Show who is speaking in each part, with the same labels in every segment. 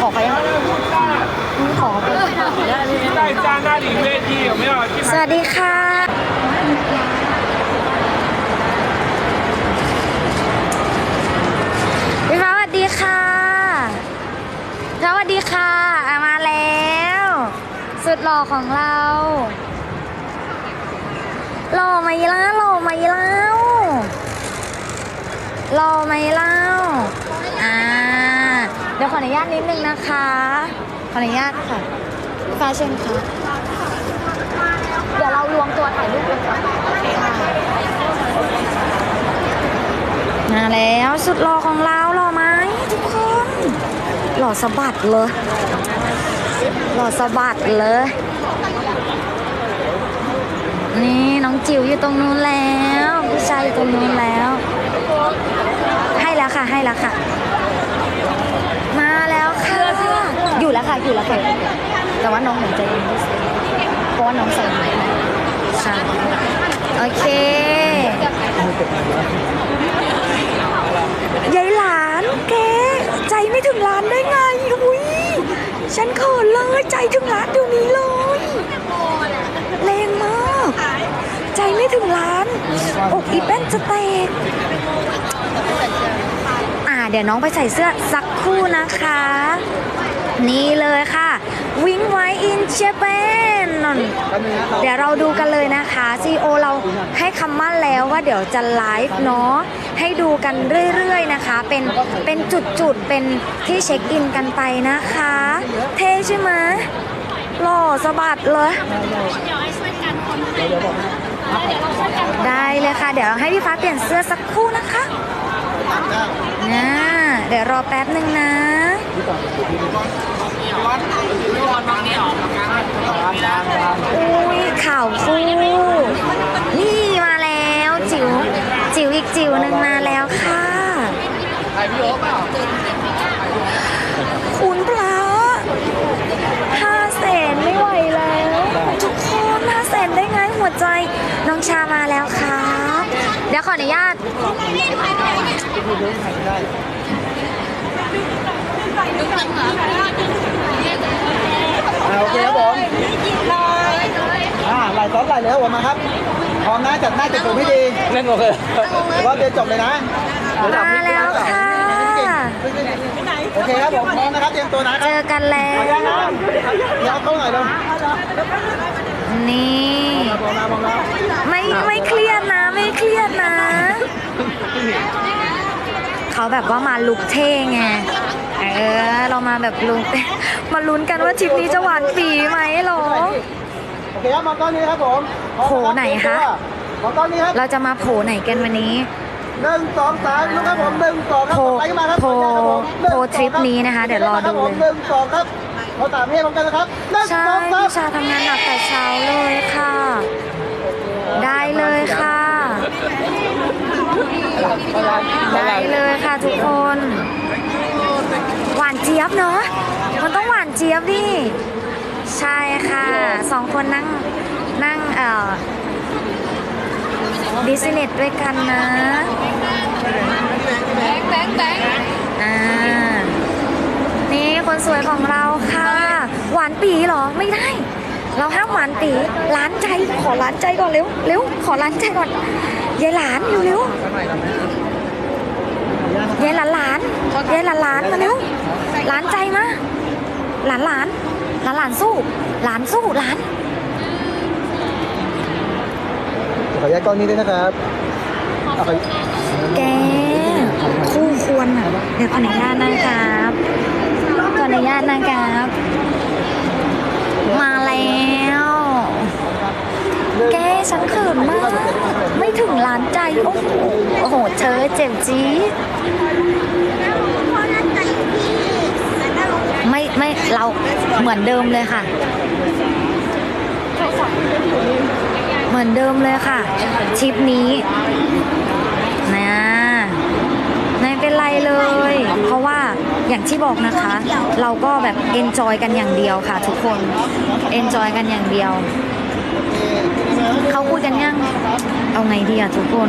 Speaker 1: ขอไปยังขอไป
Speaker 2: 在家那里乐器有没有？
Speaker 3: สวัสดีค่ะ พี่ฟ้าสวัสดีค่ะสวัสดีค่ะ มาแล้ว สุดหล่อของเราหล่อไหมล่ะหล่อไหมเล่าหล่อไหมเล่าอ่า ดี๋ยวขออนุญาตนิดนึงนะคะ ขออนุญาตค่ะพี่ฟ้าเชิญค่ะ เดี๋ยวเรารวมตัวถ่ายรูปกันก่อนมาแล้วสุดหล่อของเราหล่อไหมทุกคน หล่อสะบัดเลย หล่อสะบัดเลย นี่น้องจิ๋วอยู่ตรงนู้นแล้วพี่ชายอยู่ตรงนู้นแล้ว ให้แล้วค่ะให้แล้วค่ะ มาแล้วค่ะ อยู่แล้วค่ะอยู่แล้วค่ะ แต่ว่าน้องหมือนจะยังไม่สร็จเพราะว่าน้องใส่ไหมใช่โอเคยายหลานแกใจไม่ถึงร้านได้ไงอุ้ยฉันเขินเลยใจถึงร้านเดี๋ยวนี้เลยแรงมาก ใจไม่ถึงร้านอกอีแป้นจะแตกอ่าเดี๋ยวน้องไปใส่เสื้อสักคู่นะคะ นี่เลยค่ะวิงไว้อินเจแปนเดี๋ยวเราดูกันเลยนะคะซีโอเราให้คำมั่นแล้วว่าเดี๋ยวจะไลฟ์เนาะให้ดูกันเรื่อยๆนะคะ เป็นเป็นจุดๆ เป็นที่เช็คอินกันไปนะคะ เท่ใช่ไหมหล่อสะบัดเลยได้เลยค่ะ เดี๋ยวให้พี่ฟ้าเปลี่ยนเสื้อสักครู่นะคะนะเดี๋ยวรอแป๊บหนึ่งนะ อุ้ยข่าวคู่ นี่มาแล้วจิ๋วจิ๋วอีกจิ๋วหนึ่งมาแล้วค่ะคุณพระห้าแสนไม่ไหวแล้ว ทุกคนห้าแสนได้ไงหัวใจ น้องชามาแล้วค่ะเดี๋ยวขออนุญาต
Speaker 4: อ่าโอเคครับผมอ่าไหลซ้อนไหลเลยครับผมมาครับ พร้อมนะจัดหน้าจัดผมให้ดี
Speaker 2: 那个
Speaker 4: ว่าเรียนจบเลยนะเดี๋ยวดับ
Speaker 3: มาแล้วค่ะ
Speaker 4: โอเคครับผมพร้อมนะครับเตรียมตัวนะค
Speaker 3: เจ
Speaker 4: รับ
Speaker 3: อกันแล้ว
Speaker 4: ขออนุญาตนะเดี๋ยวเอาเข้าหน่อยเร็ว
Speaker 3: นี่
Speaker 4: มองนะมองนะ
Speaker 3: ไม่ไม่เครียดนะ ไม่เครียดนะ เขาแบบว่ามาลุกเท่ไง เออ เรามาแบบลุกเท่มาลุ้นกันว่าทริปนี้จะหวานปีไหมหรอ
Speaker 4: โอเคครับมองกล้องนี้ครับผมพร้อม
Speaker 3: โผล่ไหนคะ
Speaker 4: มองกล้องนี้ครับ
Speaker 3: เราจะมาโผล่ไหนกันวันนี้
Speaker 4: หนึ่งสองสามลูกครับผมหนึ่งสองครับ
Speaker 3: โผล่
Speaker 4: ไปขึ้นมาครับ
Speaker 3: โผล่
Speaker 4: ครับผม
Speaker 3: โผล่ทริปนี้นะคะ เดี๋ยวรอดูเลย
Speaker 4: หนึ่งสองครับเราสามให้พร้อมกันนะครับหนึ่ง
Speaker 3: ใช่
Speaker 4: สองสา
Speaker 3: พี่
Speaker 4: ม
Speaker 3: ชาทำงานหนักแต่เช้าเลยค่ะ ได้เลยค่ะได้เลยค่ะทุกคนหวานเจี๊ยบเนาะมันต้องหวานเจี๊ยบดิใช่ค่ะสองคนนั่งนั่งเอ่อบิสเนสด้วยกันนะอ่านี่คนสวยของเราค่ะ หวานปีเหรอไม่ได้ เราห้ามหวานปีล้านใจขอล้านใจก่อนเร็วเร็วขอล้านใจก่อนยายหลานเร็วเร็วยายหลานหลานยายหลานหลานมาเร็ว หลานใจมาหลานหลานหลานหลานสู้ หลานสู้หลาน
Speaker 4: ขออนุญาตกล้องนี้ด้วยนะครับเอาไป
Speaker 3: แกคู่ควรอะเดี๋ยวขออนุญาตนะครับขออนุญาตนะครับ มาแล้วแกฉันเขินมาก ไม่ถึงล้านใจ โอ้โหโอ้โหเธอเจ็บจี๊ด ไม่ไม่เราเหมือนเดิมเลยค่ะ เหมือนเดิมเลยค่ะทริปนี้นะไม่เป็นไรเลย เพราะว่าอย่างที่บอกนะคะ เราก็แบบเอนจอยกันอย่างเดียวค่ะ ทุกคนเอนจอยกันอย่างเดียวเขาคุยกันยังเอาไงดีอะทุกคน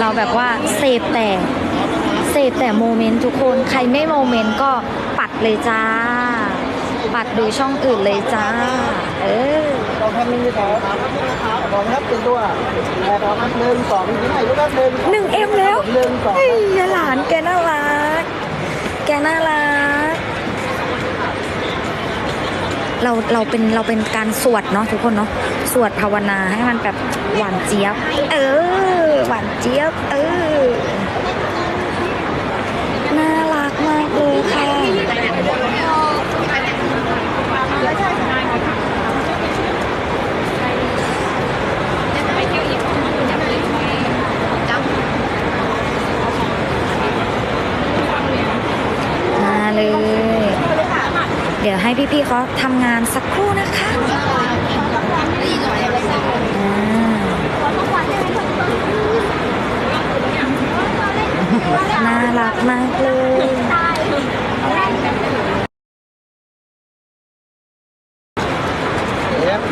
Speaker 3: เราแบบว่าเสพแต่ เสพแต่โมเมนต์ทุกคน ใครไม่โมเมนต์ก็ปัดเลยจ้า ปัดดูช่องอื่นเลยจ้า เออ
Speaker 4: ลองทำหนึ่งสองลองครับเป็นตัวแอบออกมาหนึ่งสองยิ้มให้ลูกครับหนึ่ง
Speaker 3: หนึ่งเอ็มแล้ว
Speaker 4: หนึ่งสอง
Speaker 3: เฮ้ยหลานแกน่ารัก แกน่ารัก เราเราเป็นเราเป็นการสวดเนาะทุกคนเนาะสวดภาวนาให้มันแบบหวานเจี๊ยบ เออ หวานเจี๊ยบ เออ น่ารักมากเลยค่ะ มาเลย เดี๋ยว ให้พี่ๆเขาทำงานสักครู่นะคะน่ารักมากเลย
Speaker 4: เอ็ม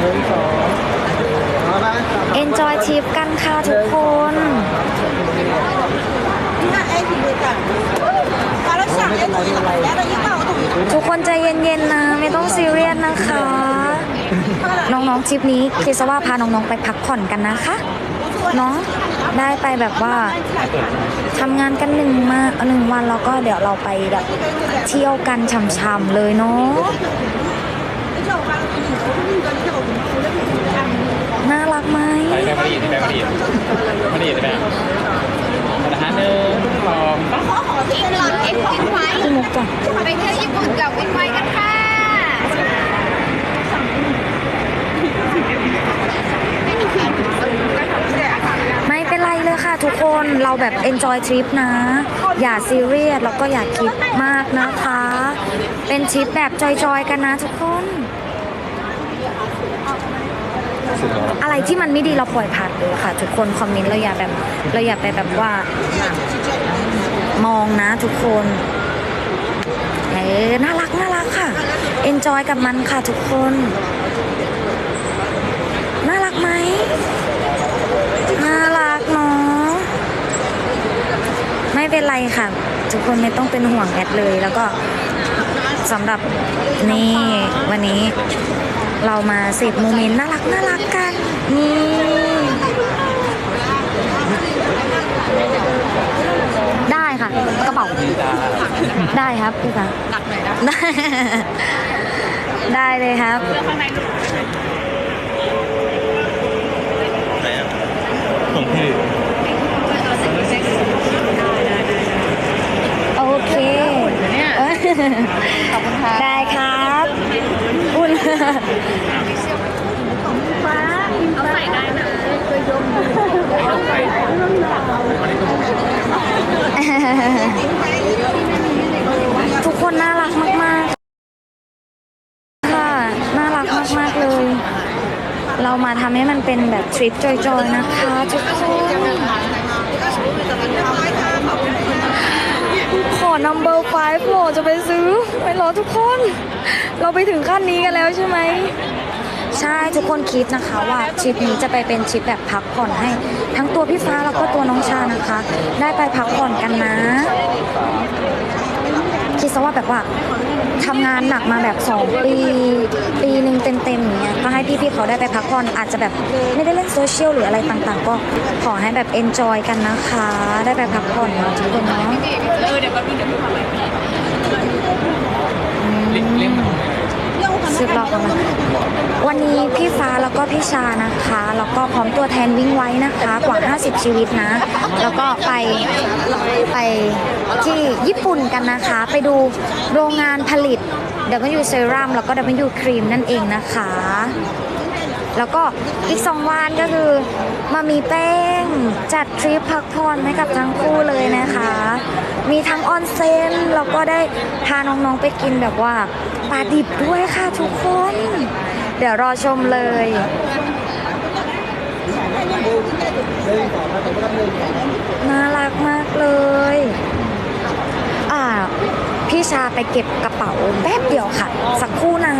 Speaker 4: หนึ่งสองเอามา
Speaker 3: Enjoy ทริปกันค่ะทุกคน ทุกคนใจเย็นๆนะ ไม่ต้องซีเรียสนะคะ น้องๆทริปนี้คิด ซะว่าพาน้องๆไปพักผ่อนกันนะคะเนาะได้ไปแบบว่าทำงานกันหนึ่งมาหนึ่งวันแล้วก็เดี๋ยวเราไปแบบเที่ยวกันช่ำๆเลยเนาะน่ารักไหม
Speaker 2: ไปแม่มาดีไปแม่มาดีมาดีไปแม่นะฮะหนึ่งสองสาม
Speaker 5: อิงหลอดเอ็กซ์วินไว้
Speaker 3: พี่มุกจ้ะ
Speaker 5: ไปเที่ยวญี่ปุ่นกับวินไว้กันค่ะ
Speaker 3: ไม่ เป็นไรเลยค่ะทุกคนเราแบบ enjoy trip นะ อย่าซีเรียสแล้วก็อย่าคิดมากนะคะ เป็นทริปแบบจอยๆกันนะทุกคน อะไรที่มันไม่ดีเราปล่อยผ่านเลยค่ะ ทุกคนคอมเมนต์เราอย่าแบบเราอย่าไปแบบว่า มองนะทุกคนเออน่ารักน่ารักค่ะ enjoy กับมันค่ะทุกคน น่ารักไหม น่ารักเนาะ ไม่เป็นไรค่ะ ทุกคนไม่ต้องเป็นห่วงแอดเลย แล้วก็สำหรับนี่วันนี้เรามาเสพโมเมนต์น่ารักน่ารักกันนี่ได้ค่ะ กระเป๋าได้ครับพี่ฟ้าหนักหน่อยนะได้เลยครับ
Speaker 2: ผมคือ
Speaker 3: โอเคเออ ขอบคุณค่ะได้ครับอุ่นทุกคนน่ารักมากๆ ค่ะ น่ารักมากๆเลย เรามาทำให้มันเป็นแบบทริปจอยๆนะคะทุกคน ขอ number five โหลจะไปซื้อไปรอทุกคน เราไปถึงขั้นนี้กันแล้วใช่ไหม ใช่ทุกคนคิดนะคะว่าทริปนี้จะไปเป็นทริปแบบพักผ่อนให้ ทั้งตัวพี่ฟ้าแล้วก็ตัวน้องชานะคะ ได้ไปพักผ่อนกันนะ คิดซะว่าแบบว่าทำงานหนักมาแบบ2ปีปีหนึ่งเต็มๆอย่างเงี้ยก็ให้พี่ๆเขาได้ไปพักผ่อนอาจจะแบบไม่ได้เล่นโซเชียลหรืออะไรต่างๆ ก็ขอให้แบบเอนจอยกันนะคะ ได้ไปพักผ่อนเนาะทุกคนเนาะ
Speaker 2: เลี้ยงเลี้ยง
Speaker 3: ซึบรอบกันมาวันนี้พี่ฟ้าแล้วก็พี่ชานะคะแล้วก็พร้อมตัวแทนวิ่งไว้นะคะ กว่า 50 ชีวิตนะ แล้วก็ไปไป ที่ญี่ปุ่นกันนะคะ ไปดูโรงงานผลิต W Serum แล้วก็ W Cream นั่นเองนะคะ แล้วก็อีก 2 วันก็คือมามีแป้งจัดทริปพักผ่อนให้กับทั้งคู่เลยนะคะ มีทั้งออนเซ็นแล้วก็ได้พาน้องๆไปกินแบบว่าปลาดิบด้วยค่ะทุกคน เดี๋ยวรอชมเลย
Speaker 4: น่า
Speaker 3: รักมากเลย พี่ชาไปเก็บกระเป๋าแป๊บเดียวค่ะ สักครู่นะ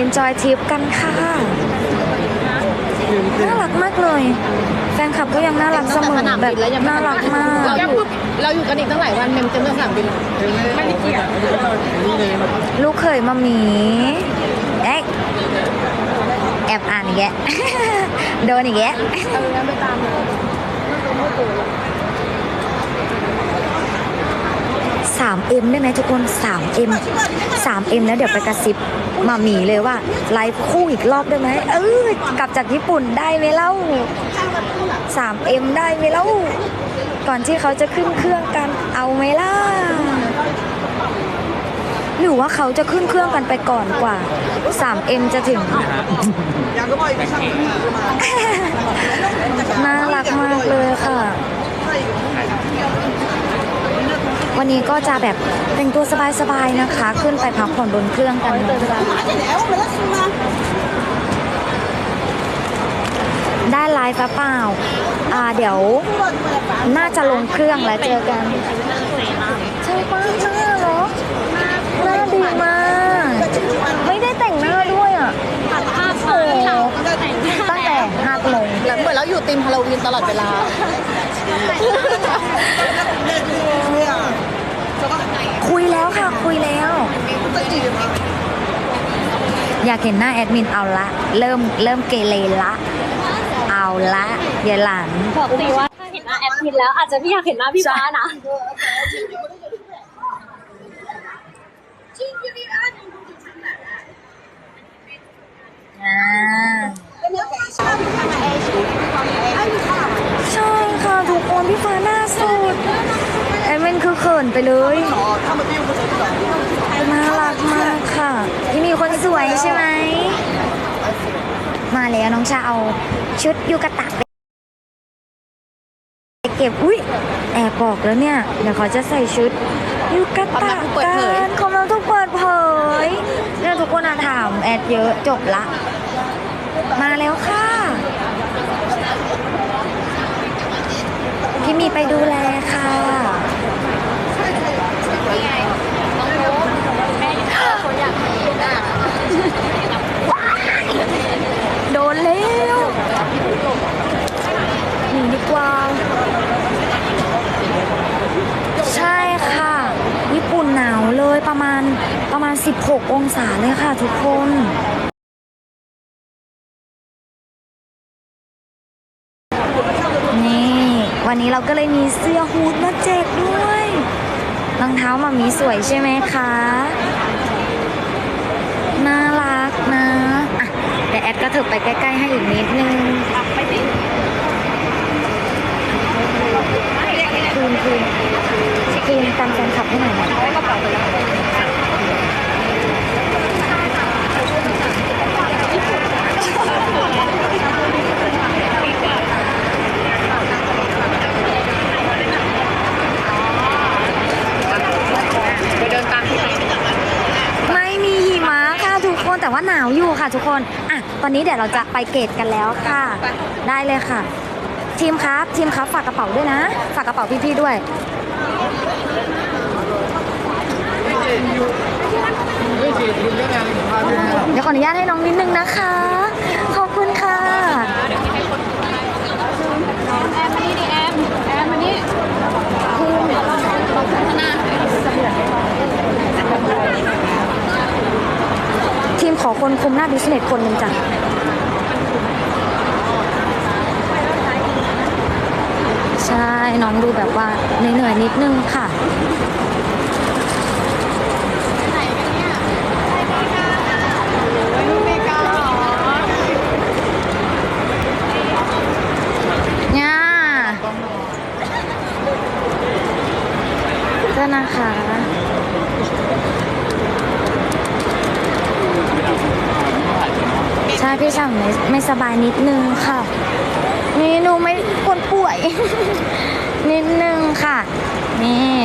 Speaker 3: enjoy trip กันค่ะ น่ารักมากเลย แฟนคลับก็ยังน่ารักเสมอแบบน่ารักมาก
Speaker 1: เราอยู่เราอยู่กันอีกตั้งหลายวันเมมจะเมื่อสนามบิน
Speaker 4: ไม่ได้เกี่ยลู
Speaker 3: กเคยมามีเอ๊ะแอบอ่านอีกแกโดนอีกแก
Speaker 1: 3M ได้
Speaker 3: ไหมทุกคน 3M 3M แล้วเดี๋ยวไปกระซิบมาหมีเลยว่าไลฟ์คู่อีกรอบได้ไหมเออกลับจากญี่ปุ่นได้ไหมเล่า 3M ได้ไหมเล่า ก่อนที่เขาจะขึ้นเครื่องกันเอาไหมล่ะหรือว่าเขาจะขึ้นเครื่องกันไปก่อนกว่า 3M จะถึงน่ารักมากเลยค่ะ วันนี้ก็จะแบบแต่งตัวสบายๆนะคะ ขึ้นไปพักผ่อนบนเครื่องกันได้ไลฟ์หรือเปล่าอ่าเดี๋ยวน่าจะลงเครื่องแล้วเจอกันใช่ป้าหน้าเหรอหน้าดีมาก ไม่ได้แต่งหน้าด้วยอะโอ้ตั้งแต่ห้าโมง
Speaker 1: เหมือนเราอยู่ทีมฮาโลวีนตลอดเวลา
Speaker 3: คุยแล้วค่ะคุยแล้ว อยากเห็นหน้าแอดมินเอาละ เริ่มเริ่มเกเรละ เอาละยายหลาน
Speaker 6: บอกสิว่าถ้าเห็นหน้าแอดมินแล้ว อาจจะไม่อยากเห็นหน้าพี่ฟ้านะ
Speaker 3: อ่า ใช่ค่ะทุกคนพี่ฟ้าหน้าสุดแอดมินคือเขินไปเลยน่ารักมากค่ะ ที่มีคนสวยใช่ไหม มาแล้วน้องชาเอาชุดยูกะตะไปเก็บ อุ้ยแอบบอกแล้วเนี่ย เดี๋ยวเขาจะใส่ชุดยูกะตะ
Speaker 1: ความลับถูกเปิด
Speaker 3: กั
Speaker 1: เผย
Speaker 3: นเขาเราต้องเปิดเผยเนี่ยทุกคนอะถามแอดเยอะจบละ มาแล้วค่ะพี่มีไปดูแลค่ะ โดนแล้วหนีดีกว่า ใช่ค่ะ ญี่ปุ่นหนาวเลยประมาณประมาณ 16 องศาเลยค่ะทุกคนนี่วันนี้เราก็เลยมีเสื้อฮูดมาแจกด้วย รองเท้ามามีสวยใช่ไหมคะ น่ารักนะ อะ เดี๋ยวแอดก็เถิบไปใกล้ๆให้อีกนิดนึงคืนคืนคืนตามแฟนคลับให้หน่อยนะไม่มีหิมะค่ะทุกคนแต่ ว่าหนาวอยู่ค่ะทุกคน อะ ตอนนี้เดี๋ยวเราจะไปเกตกันแล้วค่ะ ได้เลยค่ะ ทีมครับ ทีมครับฝากกระเป๋าด้วยนะ ฝากกระเป๋าพี่ๆด้วย เดี๋ยวขออนุญาตให้น้องนิดนึงนะคะ ขอบคุณค่ะ
Speaker 6: แอมมานี่ดิแอมแอมมานี่
Speaker 3: ทีมขอคนคุมหน้าบิสเนสคนหนึ่งจ้ะใช่ น้องดูแบบว่าเหนื่อยๆนิดนึงค่ะ เนี่ยเจ้านะคะ ใช่พี่ช่างไม่ไม่สบายนิดนึงค่ะ นี่หนูไม่คนป่วย นิดนึงค่ะ นี่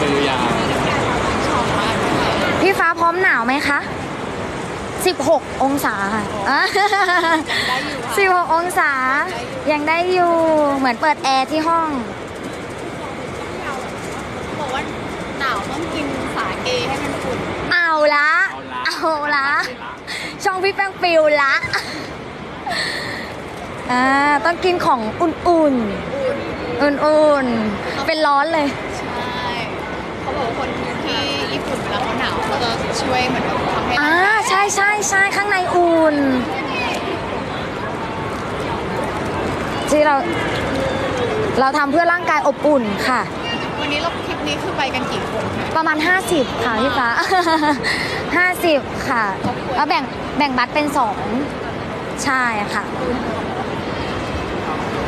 Speaker 2: ปดูยา
Speaker 3: พี่ฟ้าพร้อมหนาวไหมคะ 16 องศาค่ะอะ16 องศา ยังได้อยู่ เหมือนเปิดแอร์ที่ห้อง
Speaker 5: บอกว่าหนาวต้องกินสาเกให้มันฝุ่น
Speaker 3: เอาละ เอา ละ ช่องพี่แป้งปิวละอ่าต้องกินของอุ่นๆ อุ่นๆ เป็นร้อนเลย
Speaker 5: ใช่เขาบอกว่าคนที่ญี่ปุ่นเวลาเขาหนาวเขาจะช่วยเหมือนแบบทำให้
Speaker 3: อ่าใช่ใช่ใช่ข้างในอุ่น ที่เรา เราทำเพื่อร่างกายอบอุ่นค่ะ
Speaker 5: วันนี้เราทริป นี้คือไปกันกี่คนคะ
Speaker 3: ประมาณ 50 ค่ะพี่ฟ้า 50 ค่ะ แล้วแบ่งแบ่งบัตรเป็น 2 ใช่ค่ะ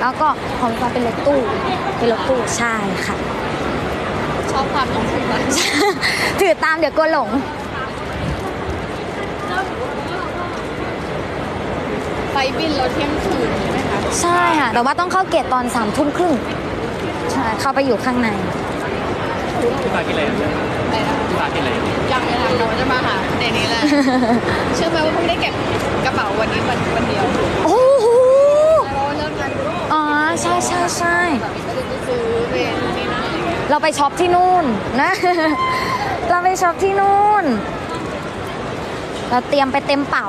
Speaker 3: แล้วก็ของพี่ฟ้าเป็นรถตู้ เป็นรถตู้ใช่ค่ะ
Speaker 5: ชอบความลงทุนนะ
Speaker 3: ถือตามเดี๋ยวกลัวหลง
Speaker 5: ไฟบินเราเที่ยงคืนใช่ไหมคะ
Speaker 3: ใช่ค่ะ แต่ว่าต้องเข้าเกตตอนสามทุ่มครึ่ง ใช่ เข้าไปอยู่ข้างใน
Speaker 2: พี่ฟ้ากินอะไรอะ
Speaker 5: อะไรนะ
Speaker 2: พี่ฟ้ากินอะไรอะ
Speaker 5: ยังเลยนะเราจะมาหาในนี้แหละ เชื่อไหมว่าเพิ่งได้เก็บกระเป๋าวันนี้วันวันเดียว
Speaker 3: โอ้โห
Speaker 5: เราเลิกงานปุ๊บ
Speaker 3: อ๋อใช่ใช่ใช่
Speaker 5: จะซื้อเป็นนี่นั่นอะไรเงี้ย
Speaker 3: เราไปช็อปที่นู่นนะ เราไปช็อปที่นู่น เราเตรียมไปเต็มเป๋า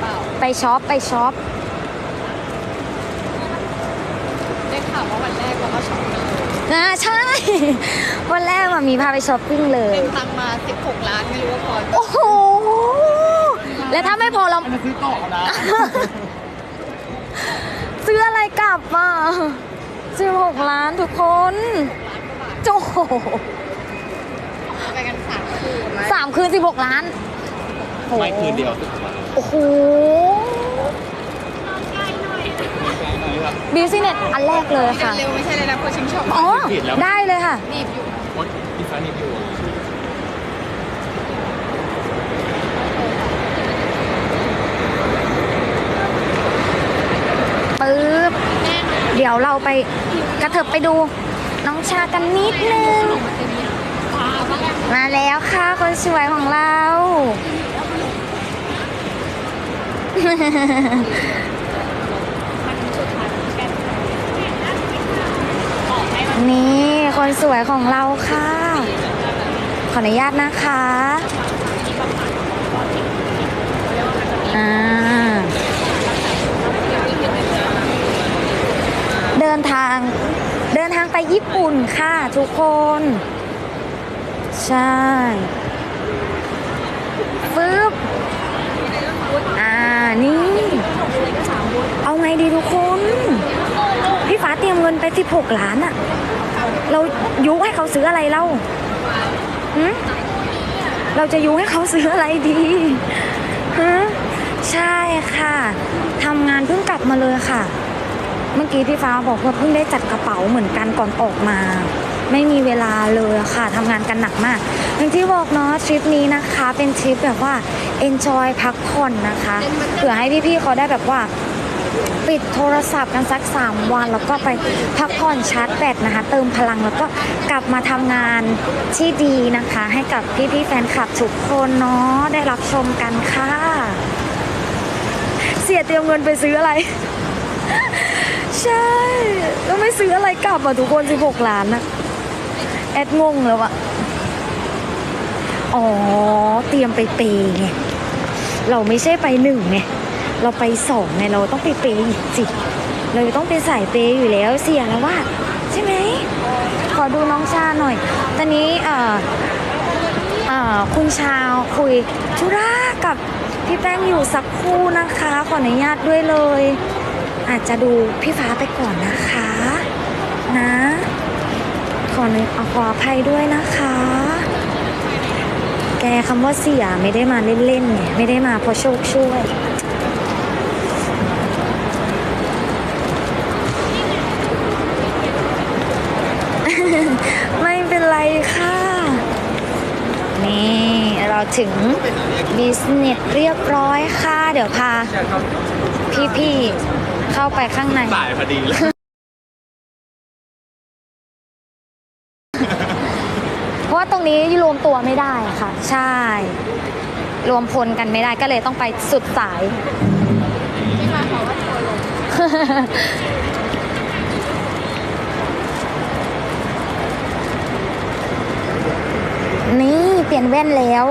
Speaker 5: เปล่า
Speaker 3: ไปช็อปไปช็อป
Speaker 5: ได้ข่าวว่าวันแรกเราก็ช็อปเลย
Speaker 3: นะใช่ วันแรกมามีพาไปช้อปปิ้งเลย
Speaker 5: เต็มตังค์มา 16 ล้านไม่รู้ว่าพอ
Speaker 3: โอ้โห แล้วถ้าไม่พอเรา
Speaker 4: มันซื้อต่อนะ
Speaker 3: ซื้ออะไรกลับอะสิบหกล้านทุกคนโอ้โห
Speaker 5: ไปกันสามคืน
Speaker 3: สามคืนสิบหกล้านโอ้โห
Speaker 2: ไม่คืนเดียว
Speaker 3: โอ้โหบิวซิเน็ตอันแรกเลยค่ะ
Speaker 5: เร็วไม่ใช่เลยนะเพราะชิงช็อป
Speaker 3: อ๋อ ได้เลยค่ะ
Speaker 5: รีบอยู่
Speaker 2: โอีสานี่อยู่
Speaker 3: ปึ๊บ เดี๋ยวเราไปกระเถิบไปดูน้องชากันนิดนึง มาแล้วค่ะคนสวยของเรานี่ คนสวยของเราค่ะ ขออนุญาตนะคะอ่าเดินทางเดินทางไปญี่ปุ่นค่ะทุกคน ใช่ปึ๊บอ่านี่ เอาไงดีทุกคน พี่ฟ้าเตรียมเงินไป 16 ล้านอะเรายุให้เขาซื้ออะไรเล่า หืเราจะยุให้เขาซื้ออะไรดีฮะใช่ค่ะทำงานเพิ่งกลับมาเลยค่ะ เมื่อกี้พี่ฟ้าบอกว่าเพิ่งได้จัดกระเป๋าเหมือนกันก่อนออกมา ไม่มีเวลาเลยค่ะทำงานกันหนักมากอย่างที่บอกเนาะทริปนี้นะคะ เป็นทริปแบบว่า enjoy พักผ่อนนะคะเผื่อให้พี่ๆเขาได้แบบว่า ปิดโทรศัพท์กันสัก 3 วัน แล้วก็ไปพักผ่อนชาร์จแบตนะคะ เติมพลังแล้วก็กลับมาทำงานที่ดีนะคะ ให้กับพี่ๆแฟนคลับทุกคนเนาะได้รับชมกันค่ะ เสียเตรียมเงินไปซื้ออะไร ใช่แล้วไม่ซื้ออะไรกลับอะทุกคน 16 ล้านอะแอดงงแล้วอะอ๋อ เตรียมไปเปย์ไง เราไม่ใช่ไปหนึ่งไง เราไปสองไงเราต้องไปเปย์อีกสิเราต้องเป็นสายเปย์อยู่แล้วเสียแล้วว่า ใช่ไหมขอดูน้องชาหน่อย ตอนนี้เอ่อเอ่อคุณชาวคุยธุระกับพี่แป้งอยู่สักคู่นะคะ ขออนุญาตด้วยเลย อาจจะดูพี่ฟ้าไปก่อนนะคะ นะ ขอขออภัยด้วยนะคะ แกคำว่าเสียไม่ได้มาเล่นๆไงไม่ได้มาเพราะโชคช่วย ไม่เป็นไร ค่ะ นี่เราถึงบิสเนสเรียบร้อยค่ะ เดี๋ยวพาพี่ๆเข้าไปข้างใน
Speaker 2: ตายพอดีเลย
Speaker 3: เพราะว่าตรงนี้รวมตัวไม่ได้ค่ะ ใช่ รวมพลกันไม่ได้ก็เลยต้องไปสุดสาย นี่เปลี่ยนแว่นแล้ว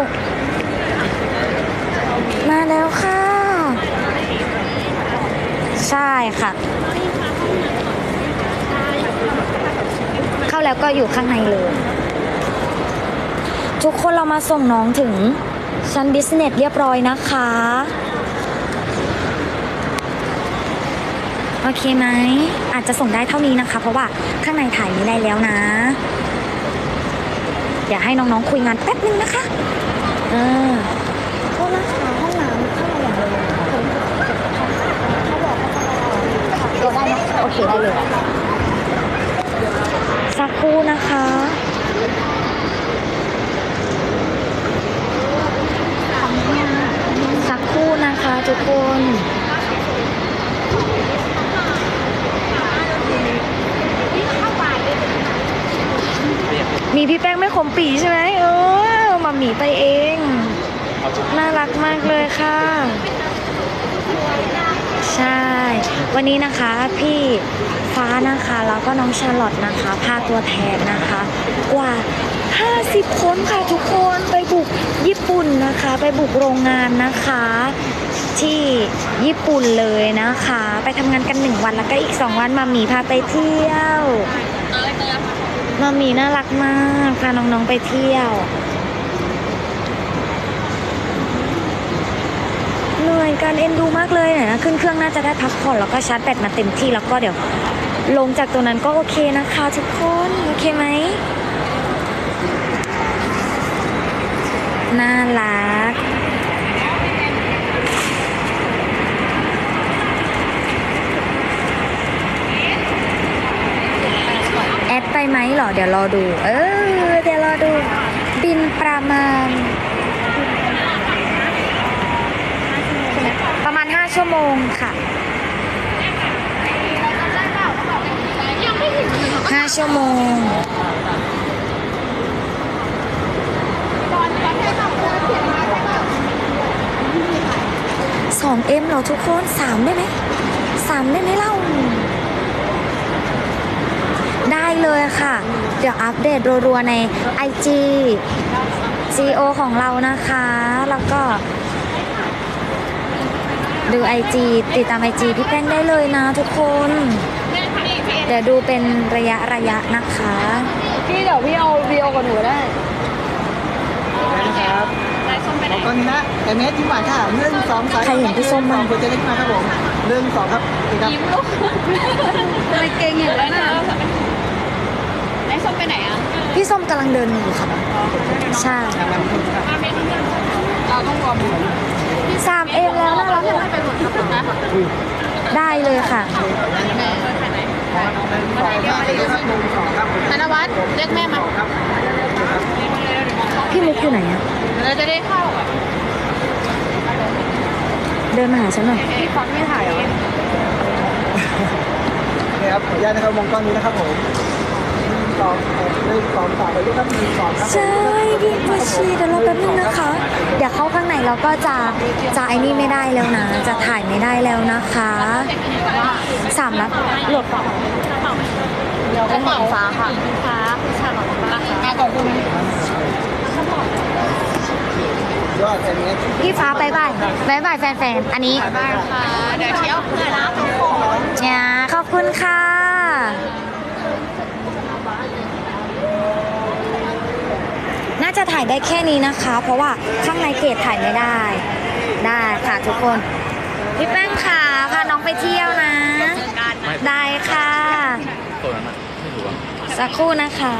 Speaker 3: มาแล้วค่ะ ใช่ค่ะ เข้าแล้วก็อยู่ข้างในเลย ทุกคนเรามาส่งน้องถึงชั้นบิสเนสเรียบร้อยนะคะ โอเคไหม อาจจะส่งได้เท่านี้นะคะ เพราะว่าข้างในถ่ายไม่ได้แล้วนะ เดี๋ยวให้น้องๆคุยงานแป๊บนึงนะคะเออโทษนะคะห้องน้ำเข้ามาอย่างไรเขาบอกว่าจะได้นะโอเคได้เลยสักครู่นะคะสักครู่นะคะทุกคน มีพี่แป้งไม่ขมปีใช่ไหมเออมาหมีไปเอง น่ารักมากเลยค่ะ ใช่ วันนี้นะคะพี่ฟ้านะคะแล้วก็น้องชาร์ลอตนะคะ พาตัวแทนนะคะ กว่า 50 คนค่ะทุกคนไปบุกญี่ปุ่นนะคะ ไปบุกโรงงานนะคะที่ญี่ปุ่นเลยนะคะ ไปทำงานกันหนึ่งวันแล้วก็อีกสองวันมามีพาไปเที่ยว มามีน่ารักมาก พาน้องๆไปเที่ยวเหนื่อยการเอ็นดูมากเลยเนี่ยนะขึ้นเครื่องน่าจะได้พักผ่อนแล้วก็ชาร์จแบตมาเต็มที่แล้วก็เดี๋ยว ลงจากตรงนั้นก็โอเคนะคะทุกคนโอเคไหมน่ารัก แอด ไปไหมเหรอ เดี๋ยวรอดู เออ เดี๋ยวรอดู บินประมาณ ประมาณ 5 ชั่วโมงค่ะ5ชั่วโมงสองเอ็มเหรอทุกคนสามได้ไหมสามได้ไหมเล่า ได้เลยค่ะ เดี๋ยวอัปเดตรัวๆใน IG CEO ของเรานะคะ แล้วก็ ดู IG ติดตาม IG พี่แป้งได้เลยนะทุกคน เดี๋ยวดูเป็นระยะระยะนะคะ
Speaker 1: พี่เดี๋ยวพี่เอาวีโอกับหนูได้
Speaker 4: นะครับขอบคุณนะเอ็มเอสยิ้มหวานค่ะหนึ่งสองสาม
Speaker 3: ใครเห็นพี่ส้มบ้าง
Speaker 4: คุณเจเล็กมาครับผมหนึ่งสองครับดีครับ
Speaker 5: ยิ้มลูก
Speaker 1: ไปเก่งอย่างนั้นนะ
Speaker 5: ไอ้ส้มไปไหนอะ
Speaker 3: พี่ส้มกำลังเดินอยู่ค่ะใช่
Speaker 5: เราต้องรวม
Speaker 3: สามเอ็มแล้วน่ารักอะได้เลยค่ะ
Speaker 5: ธนวัฒน์เรียกแม่มา
Speaker 3: พี่มุกอยู่ไหนอะ
Speaker 5: เราจะได้เข้าอะ
Speaker 3: เดินมาหาฉันหน่อย
Speaker 5: พี่ฟอนไม่ถ่ายเหรอ
Speaker 4: นี่ครับขออนุญาตนะครับมองกล้องนี้นะครับผม หนึ่งสองหนึ่งสองสามไปด้วยครับหนึ่งสองครับ
Speaker 3: ใช่พี่ปวดชีเดี๋ยวรอแป๊บนึงนะคะ เดี๋ยวเข้าข้างในเราก็จะจะไอ้นี่ไม่ได้แล้วนะ จะถ่ายไม่ได้แล้วนะคะสามนัดหลด
Speaker 5: เดี๋ยวเป็นหญิงฟ้าค่ะฟ้าคือชาลอตฟ้าค่ะขอบคุณ
Speaker 4: ยอดเอ็มเอส
Speaker 3: พี่ฟ้าบายบายบายบายแฟนๆ อันนี้
Speaker 5: บ้านค่ะ เดี๋ยวเที่ยวเพื่อนนะทุกคน
Speaker 3: เนี่ยขอบคุณค่ะาจะถ่ายได้แค่นี้นะคะ เพราะว่าข้างในเกตถ่ายไม่ได้ ได้ค่ะทุกคน พี่แป้งค่ะพาน้องไปเที่ยวนะ ได้ค่ะ
Speaker 2: ตัวนั้นอะไม่รู้อะ
Speaker 3: สักครู่นะคะ